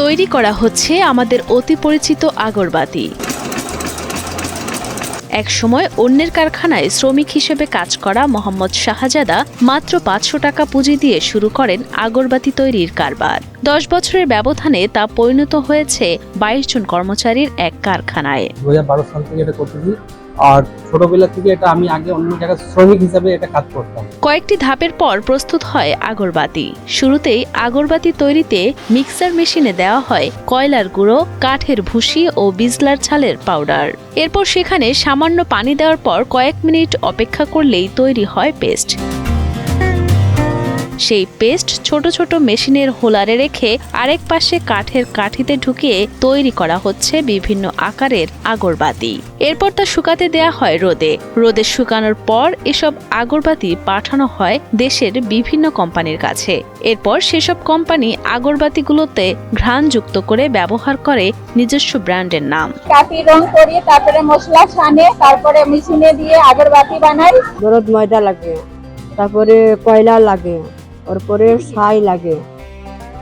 তৈরি করা হচ্ছে আমাদের অতি পরিচিত আগরবাতি। একসময় অন্যের কারখানায় শ্রমিক হিসেবে কাজ করা মোহাম্মদ শাহজাদা মাত্র পাঁচশো টাকা পুঁজি দিয়ে শুরু করেন আগরবাতি তৈরির কারবার। দশ বছরের ব্যবধানে তা পরিণত হয়েছে বাইশ জন কর্মচারীর এক কারখানায়। দু হাজার বারো সাল থেকে এটা করতেছি। আর ছোটবেলা থেকে এটা আমি আগে অন্য জায়গায় শ্রমিক হিসাবে এটা কাজ করতাম। কয়েকটি ধাপের পর প্রস্তুত হয় আগরবাতি। শুরুতেই আগরবাতি তৈরিতে মিক্সার মেশিনে দেওয়া হয় কয়লার গুঁড়ো, কাঠের ভুসি ও বিজলার ছালের পাউডার। এরপর সেখানে সামান্য পানি দেওয়ার পর কয়েক মিনিট অপেক্ষা করলেই তৈরি হয় পেস্ট। সেই পেস্ট ছোট ছোট মেশিনের হোলারে রেখে আরেক পাশে কাঠের কাঠিতে ঢুকিয়ে তৈরি করা হচ্ছে বিভিন্ন আকারের আগরবাতি। এরপর তা শুকাতে দেয়া হয় রোদে। রোদে শুকানোর পর এসব আগরবাতি পাঠানো হয় দেশের বিভিন্ন কোম্পানির কাছে। এরপর সেসব কোম্পানি আগরবাতিগুলোতে ঘ্রাণযুক্ত করে ব্যবহার করে নিজস্ব ব্র্যান্ডের নাম। কাটি রং করি তারপরে মশলা ছানে তারপরে মেশিনে দিয়ে আগরবাতি বানাই। ময়দা লাগে তারপরে কয়লা লাগে। ওর পরে ছাই লাগে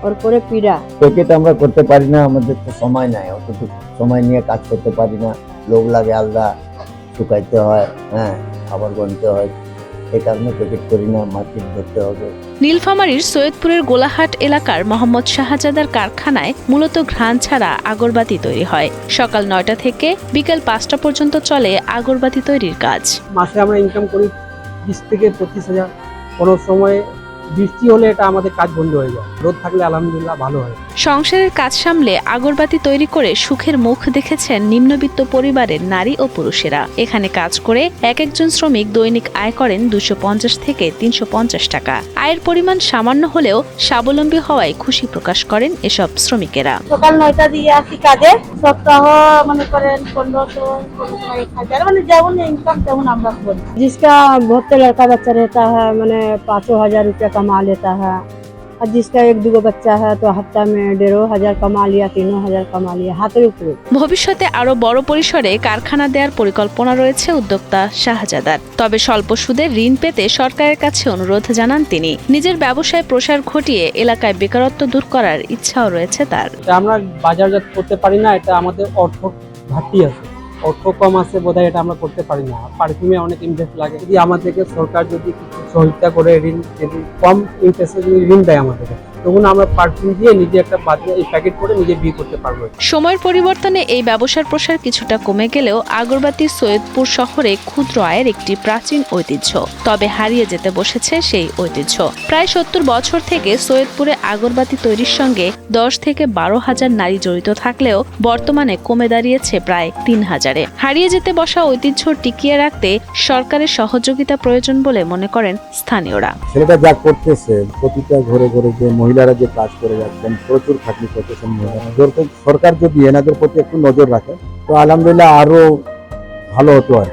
ওর পরে পিড়া। প্যাকেট আমরা করতে পারি না আমাদের তো সময় নাই অতটুকু সময় নিয়ে কাজ করতে পারি না। লোক লাগে আলাদা শুকাইতে হয় হ্যাঁ আবার গনতে হয়। এই কারণে প্যাকেট করি না মার্কেট ধরতে হবে। নীলফামারীর সৈয়দপুরের গোলাহাট এলাকার মোহাম্মদ শাহজাদার কারখানায় মূলত ঘ্রাণ ছাড়া আগরবাতি তৈরি হয়। সকাল নয়টা থেকে বিকেল পাঁচটা পর্যন্ত চলে আগরবাতি তৈরির কাজ। মাসে আমরা ইনকাম করি বিশ থেকে পঁচিশ হাজার। কোনো সময় বৃষ্টি হলে এটা আমাদের কাজ বন্ধ হয়ে যায়। রোদ থাকলে আলহামদুলিল্লাহ ভালো হয়। সংসারের কাজ সামলে আগরবাতি তৈরি করে সুখের মুখ দেখেছেন নিম্নবিত্ত পরিবারের নারী ও পুরুষেরা এখানে কাজ করে এক একজন শ্রমিক দৈনিক আয় করেন দুশো পঞ্চাশ থেকে তিনশো পঞ্চাশ টাকা আয়ের পরিমাণ সামান্য হলেও স্বাবলম্বী হওয়ায় খুশি প্রকাশ করেন এসব শ্রমিকেরা সকাল নয়টা দিয়ে আসি কাজে সপ্তাহ মনে করেন পনেরোশো এক হাজার মানে যেমন ইনকাম তেমন আমরা করি जिसका बहुत से लड़का बच्चा रहता है मैंने पाँचों हजार रुपया कमा लेता है और जिसका एक दो बच्चा হাজার কমা লিয়া তিন হাজার কমা লিয়া হাতের উপরে ভবিষ্যতে আরও বড় পরিসরে কারখানা দেওয়ার পরিকল্পনা রয়েছে উদ্যোক্তা শাহজাদার। তবে স্বল্প সুদে ঋণ পেতে সরকারের কাছে অনুরোধ জানান তিনি। নিজের ব্যবসায় প্রসার ঘটিয়ে এলাকায় বেকারত্ব দূর করার ইচ্ছাও রয়েছে তার। আমরা বাজারজাত করতে পারি না এটা আমাদের অর্থ ঘাটতি আছে। অর্থ কম আছে বোধহয় এটা আমরা করতে পারি না। পারফিউমে অনেক ইন্টারেস্ট লাগে। যদি আমাদেরকে সরকার যদি কিছু সহযোগিতা করে, ঋণ যদি কম ইন্টারেস্টে যদি ঋণ দেয় আমাদেরকে তখন আমরা পারফিউম দিয়ে নিজে একটা বাজার এই প্যাকেট করে নিজে বিয়ে করতে পারব। সময়ের পরিবর্তনে এই ব্যবসার প্রসার কিছুটা কমে গেলেও আগরবাতি সৈয়দপুর শহরে ক্ষুদ্র আয়ের একটি প্রাচীন ঐতিহ্য। তবে হারিয়ে যেতে বসেছে সেই ঐতিহ্য। প্রায় সত্তর বছর থেকে সৈয়দপুরে আগরবাতি তৈরির সঙ্গে দশ থেকে বারো হাজার নারী জড়িত থাকলেও বর্তমানে কমে দাঁড়িয়েছে প্রায় তিন হাজারে। হারিয়ে যেতে বসা ঐতিহ্য টিকিয়ে রাখতে সরকারের সহযোগিতা প্রয়োজন বলে মনে করেন স্থানীয়রা। ছেলেটা যা করতেছে প্রতিটা ঘরে ঘরে যে মহিলারা যে কাজ করে যাচ্ছেন, প্রচুর খাটনি সম্ভব সরকার যদি এনাদের প্রতি একটু নজর রাখে, তো আলহামদুলিল্লাহ আরও ভালো হতো আর।